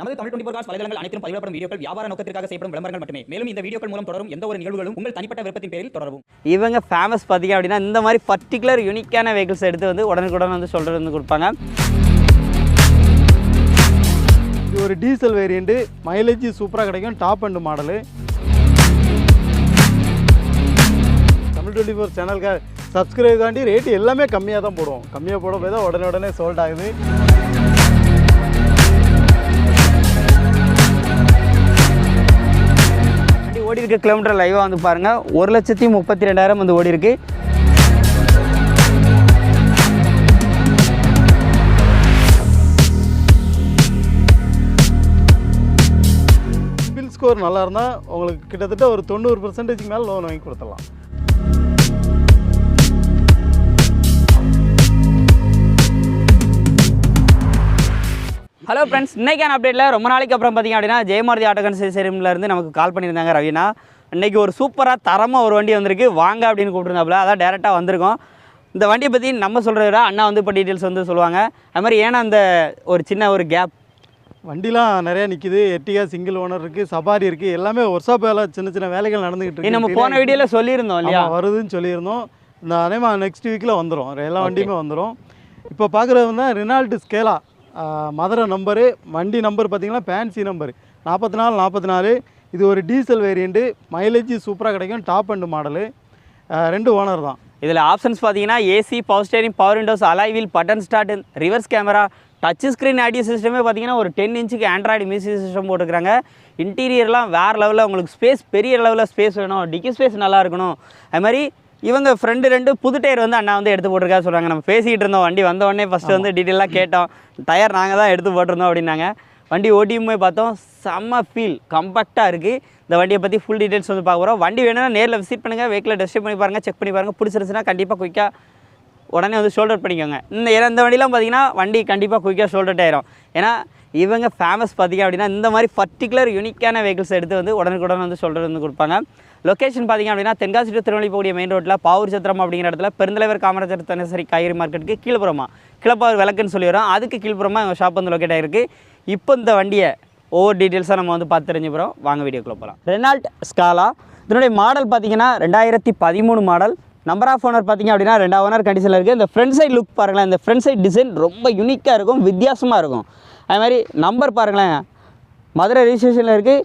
நமது Tamil twenty cos வலைதளங்கள் அனைத்தும் பதிவிடப்படும் வீடியோக்கள் வியாபார நோக்கத்திற்காக செய்யப்படும் விளம்பரங்கள் மட்டுமே. மேலும் இந்த வீடியோக்கள் மூலம் தொடரும் எந்த ஒரு நிகழ்வுகளும் உங்கள் தனிப்பட்ட விருப்பத்தின் பேரில் தொடரவும். இவங்க ஃபேமஸ் பார்த்தீங்க அப்படின்னா இந்த மாதிரி பர்டிகுலர் யூனிக்கான வெஹிக்கிள்ஸ் எடுத்து வந்து உடனுக்குடன் வந்து சொல்கிறது வந்து கொடுப்பாங்க. இது ஒரு டீசல் வேரியண்ட்டு மைலேஜ் சூப்பராக கிடைக்கும் top and model Tamil twenty four சேனலுக்கு சப்ஸ்கிரைப் காண்டி ரேட்டு எல்லாமே கம்மியாக தான் போடுவோம். கம்மியாக போட போய் தான் உடனே உடனே சோல்ட் ஆகுது. ஓடி இருக்க கிலோமீட்டர் லைவாக வந்து பாருங்கள் ஒரு லட்சத்தி முப்பத்தி ரெண்டாயிரம் வந்து ஓடி இருக்கு சிபில் ஸ்கோர் நல்லா இருந்தால் உங்களுக்கு கிட்டத்தட்ட ஒரு தொண்ணூறு பர்சன்டேஜ்க்கு மேலே லோன் வாங்கி கொடுத்துடலாம். ஹலோ ஃப்ரெண்ட்ஸ் இன்னைக்கான அப்டேட்டில் ரொம்ப நாளைக்கு அப்புறம் பார்த்தீங்க அப்படின்னா ஜெயமாரதி ஆட்டோ கன்சல்டன்சில இருந்து நமக்கு கால் பண்ணியிருந்தாங்க ரவினா. இன்னைக்கு ஒரு சூப்பராக தரமாக ஒரு வண்டி வந்திருக்கு. வாங்க அப்படின்னு கூப்பிட்டுருந்தாப்புல. அதான் டேரெக்டாக வந்திருக்கோம். இந்த வண்டியை பற்றி நம்ம சொல்கிறத விட அண்ணா வந்து இப்போ டீட்டெயில்ஸ் வந்து சொல்லுவாங்க. அது மாதிரி ஏன்னா அந்த ஒரு சின்ன ஒரு கேப் வண்டிலாம் நிறையா நிற்கிது எட்டிகா சிங்கிள் ஓனர் இருக்குது சபாரி இருக்குது எல்லாமே ஒர்க்ஷாப் வேலை சின்ன சின்ன வேலைகள் நடந்துகிட்டு இருக்கு. நம்ம போன வீடியோவில் சொல்லியிருந்தோம் இல்லையா? வருதுன்னு சொல்லியிருந்தோம். இந்த அதேமா நெக்ஸ்ட் வீக்கில் வந்துடும் எல்லா வண்டியுமே வந்துடும் இப்போ பார்க்குறது வந்து ரினால்டு ஸ்கேலா மதுரை நம்பரு வண்டி நம்பர் பார்த்தீங்கன்னா ஃபேன்சி நம்பர் நாற்பத்தி நாலு நாற்பத்தி நாலு இது ஒரு டீசல் வேரியண்ட்டு மைலேஜ் சூப்பராக கிடைக்கும் டாப் அண்ட் மாடலு ரெண்டு ஓனர் தான். இதில் ஆப்ஷன்ஸ் பார்த்தீங்கன்னா AC power steering power windows alloy wheel button start reverse camera touch screen audio சிஸ்டமே பார்த்தீங்கன்னா ஒரு டென் இன்ச்சுக்கு ஆண்ட்ராய்டு மியூசிக் சிஸ்டம் போட்டுக்கிறாங்க இன்டீரியர்லாம் வேறு லெவலில் உங்களுக்கு ஸ்பேஸ் பெரிய லெவலில் ஸ்பேஸ் வேணும். டிக்கி ஸ்பேஸ் நல்லா இருக்கணும். அது மாதிரி இவங்க ஃப்ரெண்டு ரெண்டு புது டயர் வந்து அண்ணா வந்து எடுத்து போட்டிருக்கா சொல்கிறாங்க நம்ம பேசிக்கிட்டு இருந்தோம். வண்டி வந்த உடனே ஃபஸ்ட்டு வந்து டீட்டெயிலாக கேட்டோம். டயர் நாங்கள் தான் எடுத்து போட்டிருந்தோம் அப்படின்னாங்க. வண்டி ஓட்டியும் போய் பார்த்தோம். செம்ம ஃபீல் கம்பேக்டாக இருக்குது இந்த வண்டியை பற்றி ஃபுல் டீட்டெயில்ஸ் வந்து பார்க்க போகிறோம் வண்டி வேணும்னா நேரில் விசிட் பண்ணுங்கள் வெஹிக்கில் டெஸ்ட் பண்ணி பாருங்கள் செக் பண்ணி பாருங்கள் பிடிச்சிருந்துச்சுன்னா கண்டிப்பாக குயிக்காக உடனே வந்து ஷோல்டர் பண்ணிக்கோங்க. இந்த ஏன்னா இந்த வண்டிலாம் பார்த்தீங்கன்னா வண்டி கண்டிப்பாக குயிக்காக ஷோல்டர் ஆயிரும். ஏன்னா இவங்க ஃபேமஸ் பார்த்தீங்க அப்படின்னா இந்த மாதிரி பர்டிகுலர் யூனிக்கான வெஹிக்கிள்ஸ் எடுத்து வந்து உடனுக்குடன் வந்து ஷோல்டர் வந்து கொடுப்பாங்க. லொக்கேஷன் பார்த்தீங்க அப்படின்னா தென்காசி டு திருவள்ளி போகக்கூடிய மெயின் ரோட்டில் பாவூர் சத்திரம் அப்படிங்கிற இடத்துல பெருந்தலைவர் காமராஜர் தினசரி காய்கறி மார்க்கெட்டுக்கு கீழ்ப்புறமா. கிளப்பாவர் விளக்குன்னு சொல்லி வரோம் அதுக்கு கீழ்ப்புறமா எங்கள் ஷாப் வந்து லொக்கேட் ஆகிருக்கு இப்போ இந்த வண்டியை ஒவ்வொரு டீட்டெயில்ஸாக நம்ம வந்து பார்த்து தெரிஞ்சுக்கிறோம். வாங்க வீடியோக்குள்ள போகலாம் ரெனால்ட் ஸ்காலா இதனுடைய மாடல் பார்த்தீங்கன்னா ரெண்டாயிரத்தி பதிமூணு மாடல் நம்பர் ஆஃப் ஓனர் பார்த்தீங்க அப்படின்னா ரெண்டு ஓனர் கண்டிஷனில் இருக்குது இந்த ஃப்ரண்ட் சைட் லுக் பாருங்களேன். இந்த ஃப்ரண்ட் சைட் டிசைன் ரொம்ப யூனிக்காக இருக்கும். வித்தியாசமாக இருக்கும். அது மாதிரி நம்பர் பாருங்களேன். மதுரை ரிஜிஸ்ட்ரேஷனில் இருக்குது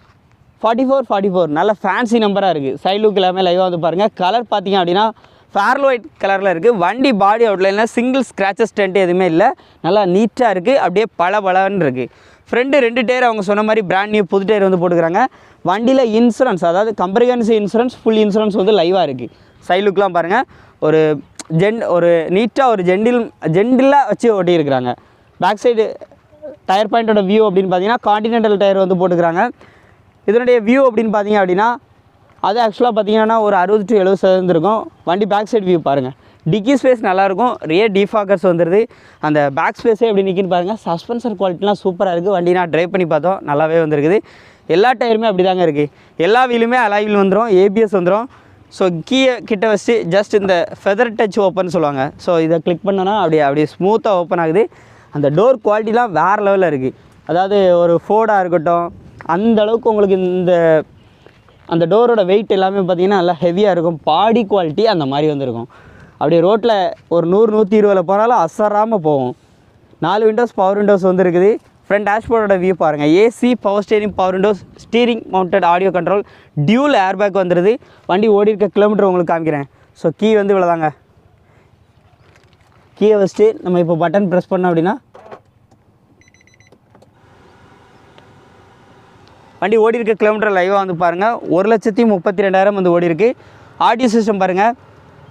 ஃபார்ட்டி ஃபோர் ஃபார்ட்டி ஃபோர் நல்ல ஃபேன்சி நம்பராக இருக்குது சைட் லுக் எல்லாமே லைவாக வந்து பாருங்கள் கலர் பார்த்தீங்க அப்படின்னா ஃபேர்ல் ஒயிட் கலரில் இருக்குது வண்டி பாடி அவுட்லைனில் சிங்கிள் ஸ்க்ராச்சஸ் டென்ட் எதுவுமே இல்லை. நல்லா நீட்டாக இருக்குது அப்படியே பல பலன்னு இருக்குது ஃப்ரெண்டு ரெண்டு டயர் அவங்க சொன்ன மாதிரி பிராண்ட் நியூ புது டயர் வந்து போட்டுக்கிறாங்க. வண்டியில் இன்சூரன்ஸ் அதாவது கம்பரிகன்சி இன்சூரன்ஸ் ஃபுல் இன்சூரன்ஸ் வந்து லைவாக இருக்குது சைட் லுக்லாம் பாருங்கள் ஒரு ஜென் ஒரு நீட்டாக ஒரு ஜெண்டில் ஜெண்டிலாக வச்சு ஓட்டியிருக்கிறாங்க. பேக் சைடு டயர் பாயிண்டோட வியூ அப்படின்னு பார்த்தீங்கன்னா காண்டினென்டல் டயர் வந்து போட்டுக்கிறாங்க. இதனுடைய வியூ அப்படின்னு பார்த்தீங்க அப்படின்னா அது ஆக்சுவலாக பார்த்தீங்கன்னா ஒரு அறுபது டு எழுபது சதவீதம் இருக்கும். வண்டி பேக் சைடு வியூ பாருங்கள் டிக்கி ஸ்பேஸ் நல்லாயிருக்கும் ரியர் டிஃபாக்கர்ஸ் வந்துடுது அந்த பேக் ஸ்பேஸே எப்படி நிற்கின்னு பாருங்கள் சஸ்பென்சர் குவாலிட்டிலாம் சூப்பராக இருக்குது வண்டி நான் ட்ரைவ் பண்ணி பார்த்தோம். நல்லாவே வந்திருக்குது. எல்லா டயருமே அப்படி தாங்க இருக்குது எல்லா வீலுமே அலாயில் வந்துடும் ஏபிஎஸ் வந்துடும் ஸோ கீயை கிட்ட வச்சு ஜஸ்ட் இந்த ஃபெதர் டச் ஓப்பன் சொல்லுவாங்க. ஸோ இதை கிளிக் பண்ணோன்னா அப்படியே அப்படியே ஸ்மூத்தாக ஓப்பன் ஆகுது. அந்த டோர் குவாலிட்டிலாம் வேறு லெவலில் இருக்குது அதாவது ஒரு ஃபோர்டாக இருக்கட்டும் அந்த அளவுக்கு உங்களுக்கு இந்த அந்த டோரோட வெயிட் எல்லாமே பார்த்தீங்கன்னா நல்லா ஹெவியாக இருக்கும். பாடி குவாலிட்டி அந்த மாதிரி வந்திருக்கும். அப்படியே ரோட்டில் ஒரு நூறு நூற்றி இருபதில் போனாலும் அசராமல் போகும். நாலு விண்டோஸ் பவர் விண்டோஸ் வந்துருக்குது. ஃப்ரண்ட் டேஷ்போர்டோட வியூ பாருங்கள் AC power steering power windows steering mounted audio control dual airbag வந்துடுது வண்டி ஓடி இருக்க கிலோமீட்டர் உங்களுக்கு காமிக்கிறேன். ஸோ கீ வந்து இவ்வளோதாங்க கீயை வச்சுட்டு நம்ம இப்போ பட்டன் ப்ரெஸ் பண்ணோம் அப்படின்னா வண்டி ஓடி இருக்க கிலோமீட்டர் லைவாக வந்து பாருங்கள் ஒரு லட்சத்தி முப்பத்தி ரெண்டாயிரம் வந்து ஓடி இருக்கு. ஆடியோ சிஸ்டம் பாருங்கள்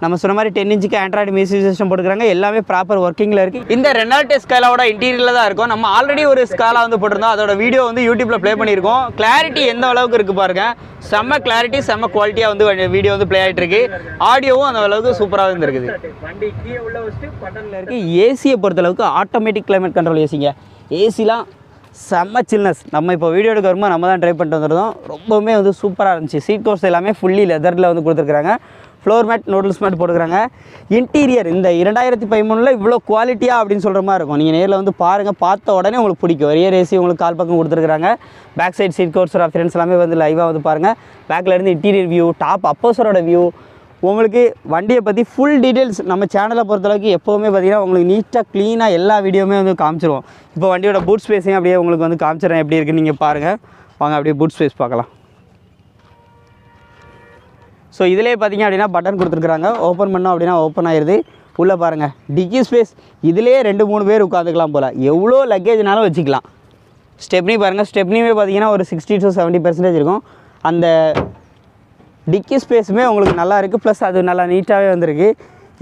நம்ம சொன்ன மாதிரி டென் இன்ச்சுக்கு ஆண்ட்ராய்டு மியூசிக் சிஸ்டம் போட்டுருக்காங்க எல்லாமே ப்ராப்பர் ஒர்க்கிங்கில் இருக்குது இந்த ரெனால்டே ஸ்காலாவோட இன்டீரியரில் தான் இருக்கும். நம்ம ஆல்ரெடி ஒரு ஸ்காலா வந்து போட்டிருந்தோம். அதோட வீடியோ வந்து யூடியூப்பில் ப்ளே பண்ணியிருக்கோம். கிளாரிட்டி எந்த அளவுக்கு இருக்குது பாருங்கள் செம்ம கிளாரிட்டி செம்ம குவாலிட்டியாக வந்து வீடியோ வந்து ப்ளே ஆகிட்டு இருக்கு. ஆடியோவும் அந்த அளவுக்கு சூப்பராக இருந்திருக்குது. வண்டி கீழே உள்ள வச்சுட்டு பட்டனில் இருக்குது ஏசியை பொறுத்தளவுக்கு ஆட்டோமேட்டிக் கிளைமேட் கண்ட்ரோல் ஏசிங்க ஏசிலாம் செம்ம சில்னஸ் நம்ம இப்போ வீடியோ எடுக்க வரும்போது நம்ம தான் ட்ரை பண்ணிட்டு வந்துருந்தோம். ரொம்பவுமே வந்து சூப்பராக இருந்துச்சு. சீட் கோர்ஸ் எல்லாமே ஃபுல்லி லெதரில் வந்து கொடுத்துருக்காங்க ஃப்ளோர் மேட் நூடுல்ஸ் மேட் போட்டுக்கிறாங்க இன்டீரியர் இந்த இரண்டாயிரத்தி பதிமூணில் இவ்வளோ குவாலிட்டியாக அப்படின்னு சொல்கிற மாதிரி இருக்கும். நீங்கள் நேரில் வந்து பாருங்கள் பார்த்த உடனே உங்களுக்கு பிடிக்கும். ரியர் ஏசி உங்களுக்கு கால் பக்கம் கொடுத்துருக்காங்க back side seat covers friends எல்லாமே வந்து லைவாக வந்து பாருங்கள் பேக்கில் இருந்து இன்டீரியர் வியூ டாப் அப்போசரோட வியூ உங்களுக்கு வண்டியை பற்றி ஃபுல் டீட்டெயில்ஸ் நம்ம சேனலை பொறுத்தளவுக்கு எப்போவுமே பார்த்திங்கன்னா உங்களுக்கு நீட்டாக க்ளீனாக எல்லா வீடியோவுமே வந்து காமிச்சிருவோம். இப்போ வண்டியோட பூட் ஸ்பேஸையும் அப்படியே உங்களுக்கு வந்து காமிச்சிடுறேன். எப்படி இருக்குன்னு நீங்கள் பாருங்கள் வாங்க அப்படியே பூட் ஸ்பேஸ் பார்க்கலாம். ஸோ இதிலே பார்த்தீங்க அப்படின்னா பட்டன் கொடுத்துருக்குறாங்க. ஓப்பன் பண்ணோம் அப்படின்னா ஓப்பன் ஆயிடுது உள்ளே பாருங்கள் டிக்கி ஸ்பேஸ் இதிலே ரெண்டு மூணு பேர் உட்காந்துக்கலாம் போல். எவ்வளோ லக்கேஜ்னாலும் வச்சுக்கலாம். ஸ்டெப்னி பாருங்கள் ஸ்டெப்னியுமே பார்த்தீங்கன்னா ஒரு சிக்ஸ்டி டு செவன்ட்டி பர்சன்டேஜ் இருக்கும். அந்த டிக்கி ஸ்பேஸுமே உங்களுக்கு நல்லா இருக்குது ப்ளஸ் அது நல்லா நீட்டாகவே வந்திருக்கு.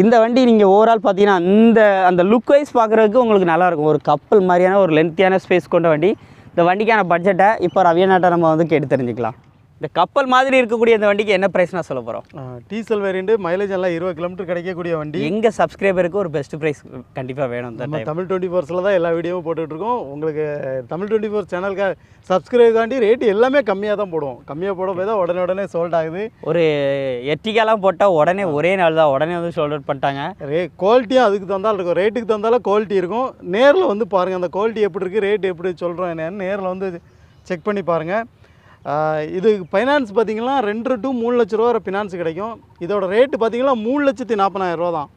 இந்த வண்டி நீங்கள் ஓவரால் பார்த்தீங்கன்னா இந்த அந்த லுக் வைஸ் பார்க்குறதுக்கு உங்களுக்கு நல்லாயிருக்கும் ஒரு கப்பல் மாதிரியான ஒரு லென்த்தியான ஸ்பேஸ் கொண்ட வண்டி. இந்த வண்டிக்கான பட்ஜெட்டை இப்போ ரவியநாட்டை நம்ம வந்து கேட்டு தெரிஞ்சுக்கலாம். இந்த கப்பல் மாதிரி இருக்கக்கூடிய இந்த வண்டிக்கு என்ன ப்ரைஸ் நான் சொல்ல போகிறோம் டீசல் வேரியண்ட்டு மைலேஜ் எல்லாம் இருபது கிலோமீட்டர் கிடைக்கக்கூடிய வண்டி. எங்கள் சப்ஸ்கிரைபருக்கு ஒரு பெஸ்ட் ப்ரைஸ் கண்டிப்பாக வேணும் நம்ம தமிழ் டுவெண்ட்டி ஃபோர்ஸில் தான் எல்லா வீடியோவும் போட்டுட்டு இருக்கோம். உங்களுக்கு தமிழ் டுவெண்ட்டி ஃபோர் சேனலுக்கு சப்ஸ்கிரைப்காண்டி ரேட் எல்லாமே கம்மியாக தான் போடுவோம். கம்மியாக போட போய் தான் உடனே உடனே சோல்ட் ஆகுது. ஒரு எட்டிக்காலாம் போட்டால் உடனே ஒரே நாள் தான் உடனே வந்து ஷோல்ட் அவுட் பண்ணிட்டாங்க. ரே குவாலிட்டியும் அதுக்கு தந்தாலும் இருக்கும். ரேட்டுக்கு தந்தாலும் குவாலிட்டி இருக்கும். நேரில் வந்து பாருங்கள் அந்த குவாலிட்டி எப்படி இருக்குது ரேட் எப்படி சொல்கிறோம் என்னன்னு நேரில் வந்து செக் பண்ணி பாருங்கள் இது ஃபைனான்ஸ் பார்த்தீங்கன்னா ரெண்டு டு மூணு லட்ச ரூபா ஃபினான்ஸ் கிடைக்கும். இதோட ரேட்டு பார்த்தீங்கன்னா மூணு லட்சத்தி நாற்பதாயிரம் ரூபா தான்.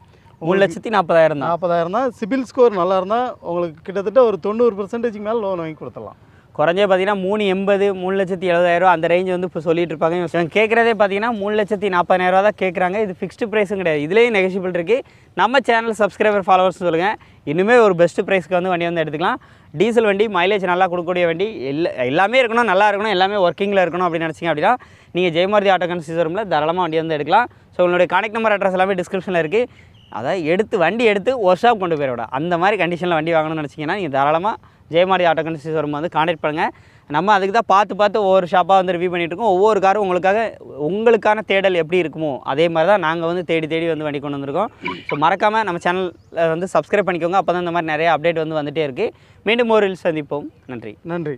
மூணு லட்சத்தி நாற்பதாயிரம் தான். நாற்பதாயிரம் தான். சிபில் ஸ்கோர் நல்லா இருந்தால் உங்களுக்கு கிட்டத்தட்ட ஒரு தொண்ணூறு பர்சன்டேஜ்க்கு மேலே லோன் வாங்கி கொடுத்துடலாம். குறைஞ்சே பார்த்தீங்கன்னா மூணு எண்பது மூணு லட்சத்தி எழுபதாயிரரூவா அந்த ரேஞ்ச் வந்து இப்போ சொல்லிட்டு இருப்பாங்க. இவங்க கேட்குறதே பார்த்தீங்கன்னா மூணு லட்சத்தி நாற்பதாயிரம் தான் கேட்குறாங்க இது ஃபிக்ஸ்டு ப்ரைஸும் கிடையாது. இதுலேயும் நெகசிபிள் இருக்குது நம்ம சேனல் சப்ஸ்கிரைபர் ஃபாலோவர்ஸ் சொல்லுங்கள் இன்னுமே ஒரு பெஸ்ட் ப்ரைஸ்க்கு வந்து வண்டி வந்து எடுத்துக்கலாம். டீசல் வண்டி மைலேஜ் நல்லா கொடுக்கக்கூடிய வண்டி. எல்லா எல்லாமே இருக்கணும் நல்லா இருக்கணும் எல்லாமே ஒர்க்கிங்கில் இருக்கணும் அப்படின்னு நினச்சிங்க அப்படின்னா நீங்கள் ஜெயமாரதி ஆட்டோ கன்சிஸ்டரமில் தாராளமாக வண்டி வந்து எடுக்கலாம். ஸோ உங்களுடைய கனெக்ட் நம்பர் அட்ரஸ் எல்லாமே டிஸ்கிரிப்ஷனில் இருக்குது அதாவது எடுத்து வண்டி எடுத்து ஒர்க் ஷாப் கொண்டு போயிட விட. அந்த மாதிரி கண்டிஷனில் வண்டி வாங்கணும்னு நினச்சிங்கன்னா நீங்கள் தாராளமாக ஜெயமாரி ஆட்டோ கன்சி ஷோரூம் வந்து காண்டாக்ட் பண்ணுங்கள் நம்ம அதுக்கு தான் பார்த்து பார்த்து ஒவ்வொரு ஷாப்பாக வந்து ரிவ்யூ பண்ணிகிட்டு இருக்கோம். ஒவ்வொரு காரும் உங்களுக்காக உங்களுக்கான தேடல் எப்படி இருக்குமோ அதே மாதிரி தான் நாங்கள் வந்து தேடி தேடி வந்து வண்டி கொண்டு வந்திருக்கோம். ஸோ மறக்காமல் நம்ம சேனலில் வந்து சப்ஸ்கிரைப் பண்ணிக்கோங்க. அப்போ தான் இந்த மாதிரி நிறைய அப்டேட் வந்து வந்துகிட்டே இருக்குது மீண்டும் ஒரு சந்திப்போம். நன்றி. நன்றி.